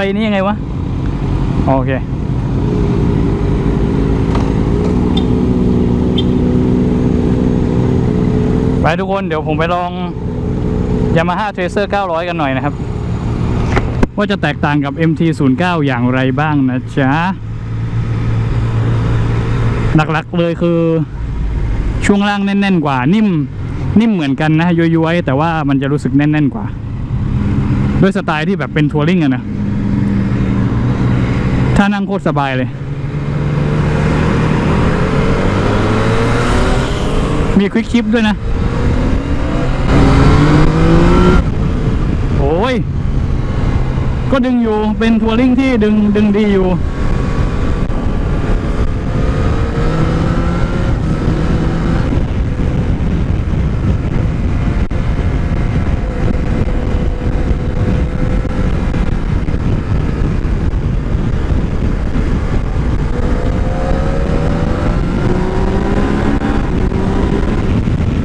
ไฟนี่ยังไงวะ โอเค ไปทุกคนเดี๋ยวผมไปลอง Yamaha Tracer 900 กันหน่อยนะครับ ว่าจะแตกต่างกับ MT09 อย่างไรบ้างนะจ๊ะ หลักๆเลยคือช่วงล่างแน่น ๆ กว่า นิ่ม นิ่มเหมือนกันนะย้วยๆ แต่ว่ามันจะรู้สึกแน่น ๆ กว่า ด้วยสไตล์ที่แบบเป็นทัวริงอะนะ ถ้านั่งโคตรสบายเลย มีควิกชิปด้วยนะ โอ้ย ก็ดึงอยู่เป็นทัวริงที่ดึงดึงดีอยู่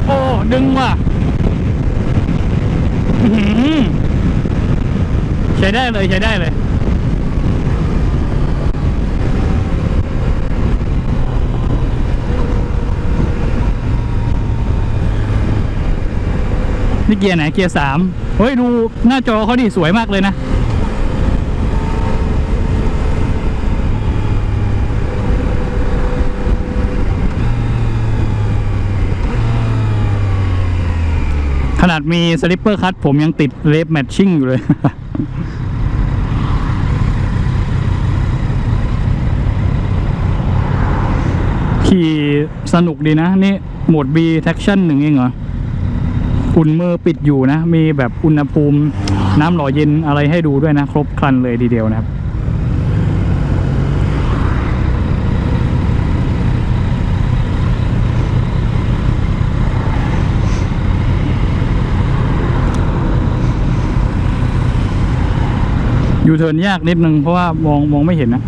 โอ้ ดึงว่ะอื้อหือใช้ ได้เลยใช้ได้เลยนี่เกียร์ไหนเกียร์สามเฮ้ยดูหน้าจอเขาดิสวยมากเลยนะ ขนาดมีสลิปเปอร์คัตผมยังติดเลฟแมทชิ่งอยู่เลย ขี่สนุกดีนะ นี่โหมด B traction หนึ่งเองเหรออุ่นมือปิดอยู่นะ มีแบบอุณหภูมิน้ำหล่อเย็นอะไรให้ดูด้วยนะ ครบครันเลยทีเดียวนะครับยูเทิร์นยากนิดนึงเพราะว่ามองมองไม่เห็นนะ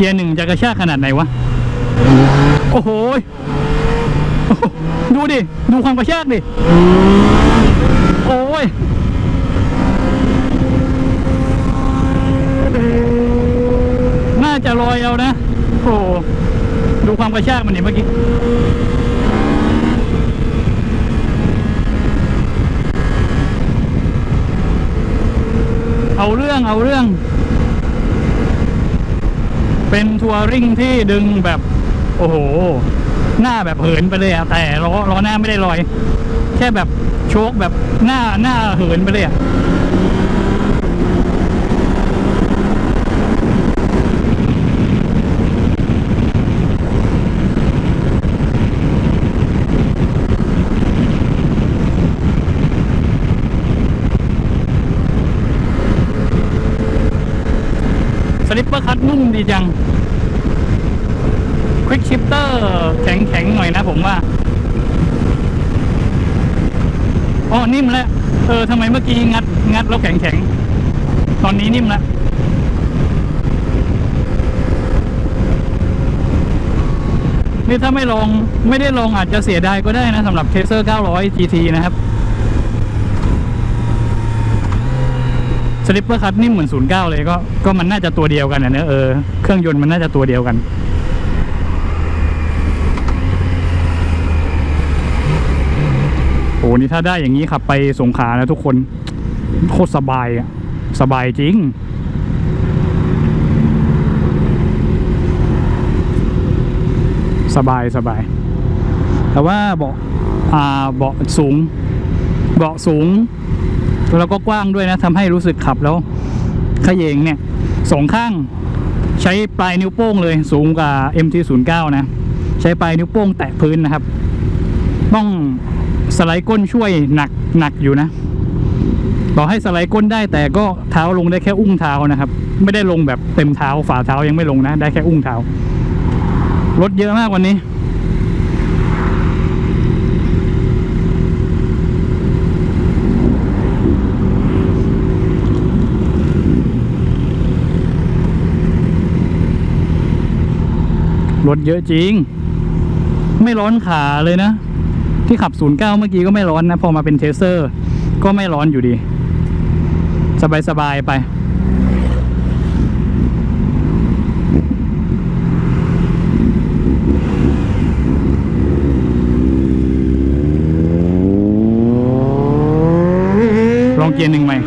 กียร์หนึ่งจะกระชากขนาดไหนวะ โอ้โห ดูดิ ดูความกระชากดิ โอ้ยน่าจะลอยเอานะ โอ้ดูความกระชากมันนี่เมื่อกี้เอาเรื่องเอาเรื่อง เป็นทัวริงที่ดึงแบบ โอ้โห หน้าแบบเหินไปเลยอะแต่ล้อล้อหน้าไม่ได้ลอย แค่แบบโชคแบบหน้าหน้าเหินไปเลยอะ ลิปเปอร์คัตนุ่มดีจังควิกชิปเตอร์แข็งๆหน่อยนะผมว่าอ๋อนิ่มแล้ว เออทำไมเมื่อกี้งัด งัดแล้วแข็งๆตอนนี้นิ่มแล้วนี่ถ้าไม่ลองไม่ได้ลองอาจจะเสียดายก็ได้นะสำหรับ t เ s e r 900 GT นะครับ ลิปเปอร์คัตนี่เหมือน09เก้าเลยก็ก็มันน่าจะตัวเดียวกันนะเนอะเออเครื่องยนต์มันน่าจะตัวเดียวกันโอ้นี่ถ้าได้อย่างนี้ขับไปสงขานะทุกคนโคตรสบายอะสบายจริงสบายสบาย แต่ว่าเบาะอ่าเบาะสูง เบาะสูง แล้วก็กว้างด้วยนะทำให้รู้สึกขับแล้วขยเยงเนี่ยสองข้างใช้ปลายนิ้วโป้งเลยสูงกว่า MT09 นะ ใช้ปลายนิ้วโป้งแตะพื้นนะครับ ต้องสไลด์ก้นช่วยหนักหนักอยู่นะต่อให้สไลด์ก้นได้แต่ก็เท้าลงได้แค่อุ้งเท้านะครับ ไม่ได้ลงแบบเต็มเท้าฝ่าเท้ายังไม่ลงนะ ได้แค่อุ้งเท้ารถเยอะมากวันนี้ รถเยอะจริง ไม่ร้อนขาเลยนะ ที่ขับ 09 เมื่อกี้ก็ไม่ร้อนนะ พอมาเป็นเทเซอร์ ก็ไม่ร้อนอยู่ดี สบาย ๆ ไปลองเกียร์หนึ่งใหม่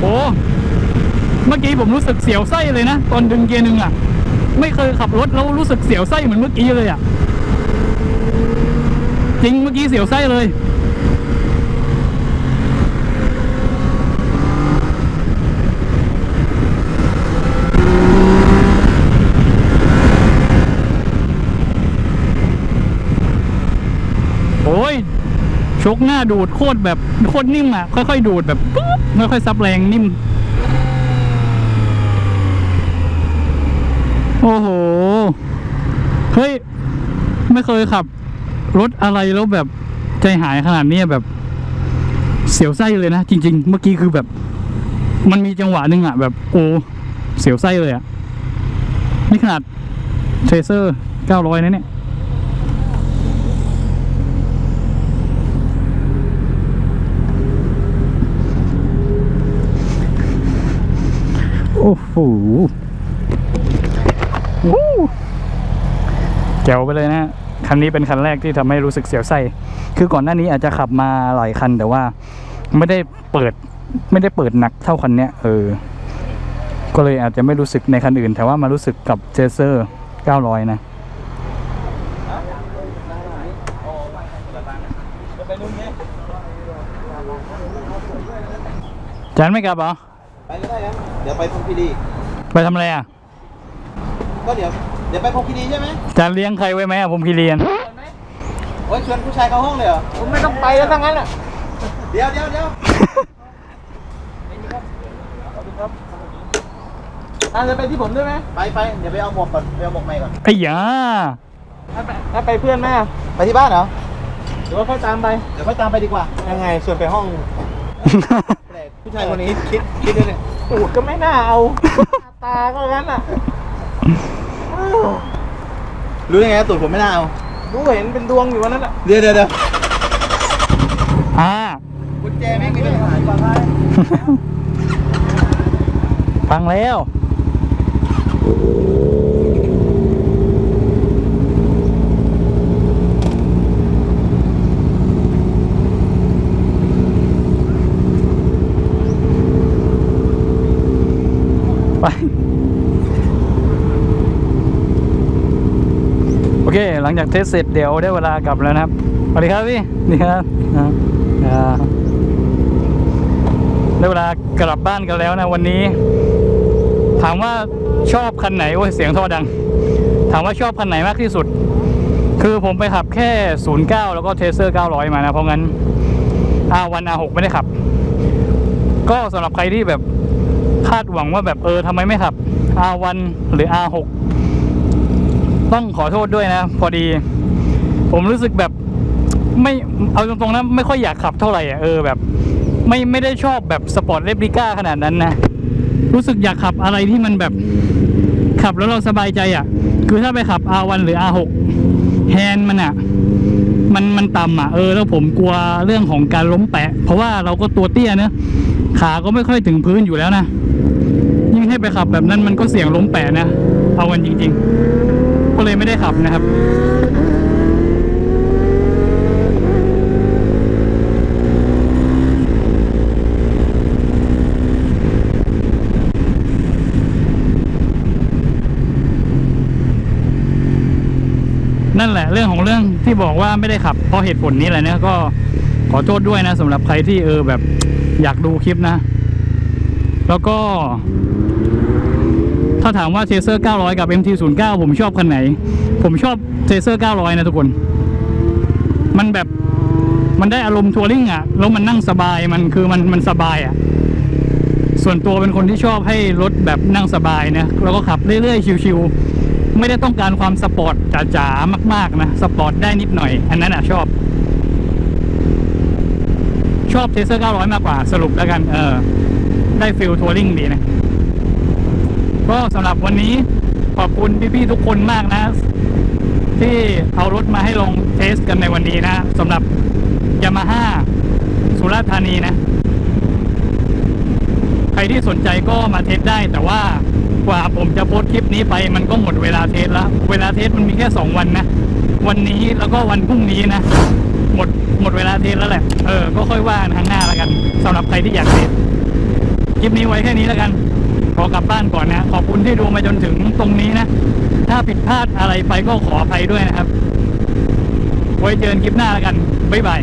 โอ้ เมื่อ กี้ผมรู้สึกเสียวไส้เลยนะ ตอนดึงเกียร์หนึ่งอะ ไม่เคยขับรถแล้วรู้สึกเสียวไส้เหมือนเมื่อกี้เลยอะ จริงเมื่อกี้เสียวไส้เลยโอ้ยชกหน้าดูดโคตรแบบโคตรนิ่มอะ ค่อยๆ ดูดแบบปุ๊บค่อยๆซับแรงนิ่ม โอ้โห เฮ้ย ไม่เคยขับ รถอะไรแล้วแบบใจหายขนาดนี้แบบ เสียวไส้เลยนะ จริง ๆ เมื่อกี้คือแบบ มันมีจังหวะหนึ่งอะแบบโอ้เสียวไส้เลยอะนี่ขนาดเทรเซอร์900นะเนี่ยโอ้โห แจ๋วไปเลยนะคันนี้เป็นคันแรกที่ทำให้รู้สึกเสียวไส้ คือก่อนหน้านี้อาจจะขับมาหลายคันแต่ว่าไม่ได้เปิด ไม่ได้เปิดหนักเท่าคันเนี้ยเออ ก็เลยอาจจะไม่รู้สึกในคันอื่น แต่ว่ามารู้สึกกับเจเซอร์900 นะจานไม่กลับเหรอ ไปก็ได้ครับเดี๋ยวไปพงพีดีไปทำอะไรอะ ก็เดี๋ยวเดี๋ยวไปพงพีดีใช่ไหมจานเลี้ยงใครไว้ไหมอะผมพีเรียน โอ้ยชวนผู้ชายเข้าห้องเลยเหรอผมไม่ต้องไปแล้วทั้งนั้นอะเดี๋ยวเดี๋ยวเดี๋ยวอาจจะไปที่ผมด้วยไหมไปไปเดี๋ยวไปเอาหมวกก่อนไปเอาหมวกใหม่ก่อนไอ้ยาถ้าไปถ้าไปเพื่อนแม่ไปที่บ้านเหรอหรือว่าค่อยตามไปเดี๋ยวค่อยตามไปดีกว่า ยังไงชวนไปห้องแปลกผู้ชายคนนี้คิดคิดด้วยเนี่ยตูดก็ไม่น่าเอา ตาก็งั้นอะ รู้ได้ไงว่าตูดผมไม่น่าเอารู้เห็นเป็นดวงอยู่วันนั้นอะเดี๋ยวเดี๋ยวเดี๋ยวอ่ากุญแจแม่งไม่ได้หายก่อนไปฟังแล้ว ไป โอเค หลัง จากเทสเสร็จเดี๋ยวได้เวลากลับแล้วนะครับสวัสดีครับพี่นี่ครับได้เวลากลับบ้านกันแล้วนะวันนี้ ถามว่าชอบคันไหนโอ้ยเสียงท่อดัง ถามว่าชอบคันไหนมากที่สุด คือผมไปขับแค่ 09 แล้วก็เทสเซอร์ 900 มานะ เพราะงั้น R1 R6 ไม่ได้ขับ ก็สำหรับใครที่แบบคาดหวังว่าแบบเออทำไมไม่ขับ R1 หรือ R6 ต้องขอโทษด้วยนะ พอดี ผมรู้สึกแบบไม่เอาตรงๆนะไม่ค่อยอยากขับเท่าไหร่อะเออแบบ ไม่ไม่ได้ชอบแบบสปอร์ตเรปลิก้าขนาดนั้นนะ รู้สึกอยากขับอะไรที่มันแบบ ขับแล้วเราสบายใจอะ คือถ้าไปขับ R1 หรือ R6 แฮนมันอะมันมันต่ำอะเออแล้วผมกลัวเรื่องของการล้มแปะ เพราะว่าเราก็ตัวเตี้ยเนอะขาก็ไม่ค่อยถึงพื้นอยู่แล้วนะ ยิ่งให้ไปขับแบบนั้นมันก็เสี่ยงล้มแปะนะ เอากันจริง ๆ เลยไม่ได้ขับนะครับนั่นแหละเรื่องของเรื่องที่บอกว่าไม่ได้ขับเพราะเหตุผลนี้แหละเนี่ยก็ขอโทษด้วยนะสำหรับใครที่เออแบบอยากดูคลิปนะ แล้วก็ ถ้าถามว่าเทเซอร์900 กับ MT09 ผมชอบคันไหน ผมชอบเทเซอร์900 นะทุกคน มันแบบมันได้อารมณ์ทัวริงอะ แล้วมันนั่งสบายมันคือมันมันสบายอะ ส่วนตัวเป็นคนที่ชอบให้รถแบบนั่งสบายนะแล้วก็ขับเรื่อยๆ ชิวๆไม่ได้ต้องการความสปอร์ตจ๋าๆมากๆนะสปอร์ตได้นิดหน่อย อันนั้นอะชอบ ชอบเทเตอร์900 มากกว่าสรุปแล้วกัน เออ ได้ฟิลทัวริงดีนะ ก็สำหรับวันนี้ขอบคุณพี่ๆทุกคนมากนะ ที่เอารถมาให้ลองเทสกันในวันนี้นะสำหรับยามาฮ่าสุราษฎร์ธานีนะ ใครที่สนใจก็มาเทสได้ แต่ว่ากว่าผมจะโพสต์คลิปนี้ไปมันก็หมดเวลาเทสแล้ว เวลาเทสมันมีแค่สองวันนะ วันนี้แล้วก็วันพรุ่งนี้นะ หมดหมดเวลาเทสแล้วแหละ เออ ก็ค่อยว่ากันครั้งหน้าแล้วกันสำหรับใครที่อยากเทสคลิปนี้ไว้แค่นี้แล้วกัน ขอกลับบ้านก่อนนะ ขอบคุณที่ดูมาจนถึงตรงนี้นะ ถ้าผิดพลาดอะไรไปก็ขออภัยด้วยนะครับ ไว้เจอกันคลิปหน้าแล้วกัน บ๊ายบาย